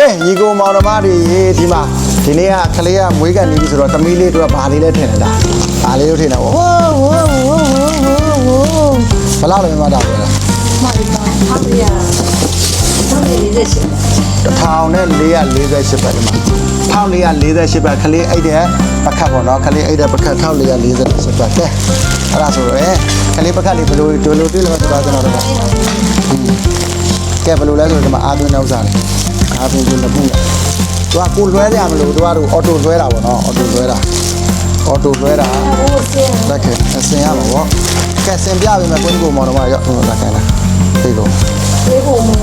ကဲညီကိုမောင်နှမတွေရေဒီမှာဒီနေ့ကကလေးကမွေးကန်နေပြီဆိုတော့သမီးလေးတို့ကဘာလေးလဲထင်နေတာဘာလေးလို့ထင်တာဝိုးဝိုးဝိုးဝိုးဝိုးဝိုးဘယ်လောက်လဲမတာပဲလားမှတ်ပါဟုတ်ရဟုတ်ရလေးစက်1448ပဲဒီမှာ1448ပဲခလေးအိတ်တဲ့ပကတ်ပေါ့နော်ခလေးအိတ်တဲ့ပကတ်1448ပဲကဲအဲ့ဒါဆိုတော့ခလေးပကတ်လေးဘယ်လိုဒိုလိုတွေ့လဲဆိုတော့ကျွန်တော်တို့ကကဲဘယ်လိုလဲဆိုတော့ဒီမှာအာသွင်းတဲ့ဥစ္စာလေး အာသွင်းခြင်းတစ်ခုနဲ့သူကကိုလွှဲရမလို့သူကတော့အော်တိုလွှဲတာပေါ့နော်အော်တိုလွှဲတာအော်တိုလွှဲတာဟိုစင်လက်ကဲအစင်ရမှာပေါ့ကဲစင်ပြပြီမဲ့ကိုကြီးကိုမောင်တော်မရောက်တော့လက်ကဲလားပြေလို့သေးဖို့မက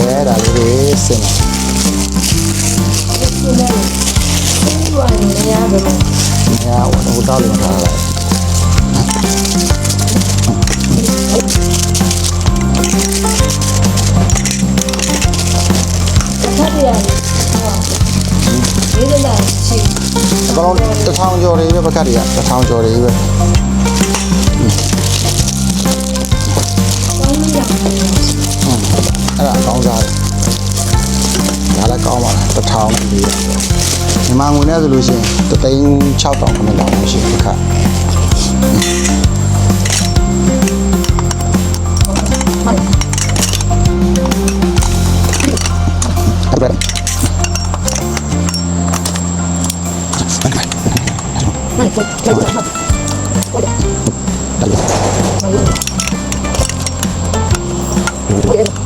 ဲဒါလေးတွေစင်လာဒီနေ့ဒီဝိုင်းနေရပါ မယ်ညာဟိုဟိုတောက်လို့ထားလိုက်ဖတ်ရတယ်ဟုတ်ဒီလို ချီ ဘလုံးတစ်ထောင်ကျော်တွေပဲပကတ်တွေကတစ်ထောင်ကျော်တွေပဲ ကောင်းရမယ် အဲ့ဒါအကောင်းစားတယ်ဒါလည်းကောင်းပါလားတစ်ထောင်လေးမြန်မာငွေနဲ့ဆိုလို့ရှိရင်တသိန်း6000ခဏလောက်ရှိပကတ်အဲ့ဒါ မိုက်ဖတ်ဖတ်ဖတ်မိုက်ဖ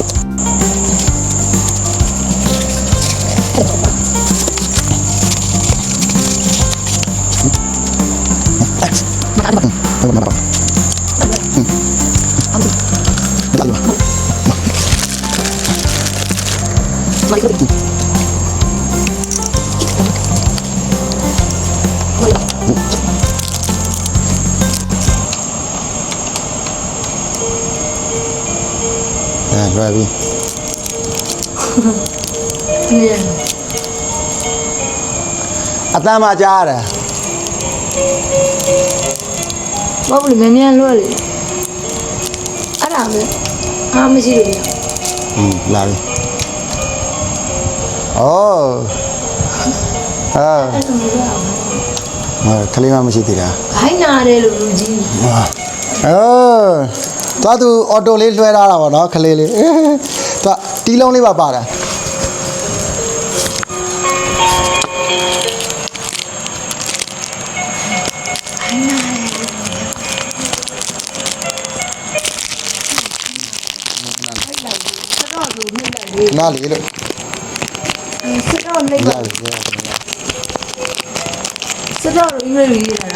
အဲလွယ်ပြီနေအတမ်းမှကြားရတယ်ဘာလို့မမြန်လွှဲလေအဲ့ဒါပဲအားမရှိလို့อืมလာပြီ ဩအာအဲ့ဒါမျိုးရအောင်အဲခလေးမမရှိသေးလားခိုင်းနာတယ်လို့လူကြီးအော်သွားသူအော်တိုလေးလွှဲထားတာပေါ့နော်ခလေးလေးသွားတီးလုံးလေးပါပါတယ်နားလေးလို့ စတော့နေ ရ ပါ ပြီရပြီ စတော့အင်္ဂလိပ်ရေးတာ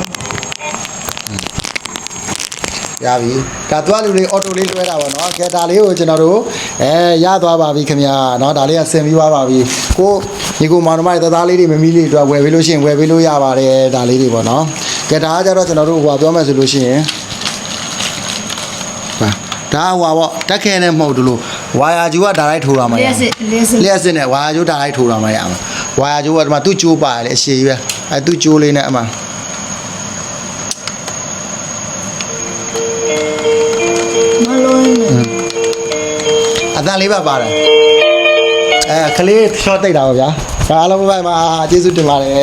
ရပြီဒါသွားလူလေးအော်တိုလေးလွှဲတာပေါ့နော်ကဲဒါလေးကိုကျွန်တော်တို့အဲရသွားပါပြီခင်ဗျာเนาะဒါလေးကဆင်ပြီးသွားပါပြီကိုညီကိုမောင်နှမတွေတသားလေးတွေမမီးလေးတွေဝယ်ပေးလို့ရှိရင်ဝယ်ပေးလို့ရပါတယ်ဒါလေးတွေပေါ့နော်ကဲဒါကကြတော့ကျွန်တော်တို့ဟိုပြောမယ်ဆိုလို့ရှိရင်ဟာဒါဟိုပါပေါ့တက်ခဲနဲ့မဟုတ်ဘူးလို့ ဝါယာကျူကဒါလိုက်ထိုးရမှာလျှက်စစ်လျှက်စစ်လျှက်စစ်နဲ့ဝါယာကျူဒါလိုက်ထိုးရမှာရမှာဝါယာကျူကဒီမှာသူ့ကျိုးပါတယ်လေအရှိကြီးပဲအဲသူ့ကျိုးလေးနဲ့အမှမလုံးနေအတန်လေးပါပါတယ်အဲခလေး short တိတ်တာပါဗျာဒါအားလုံးဘိုင်မှာကျေးဇူးတင်ပါတယ်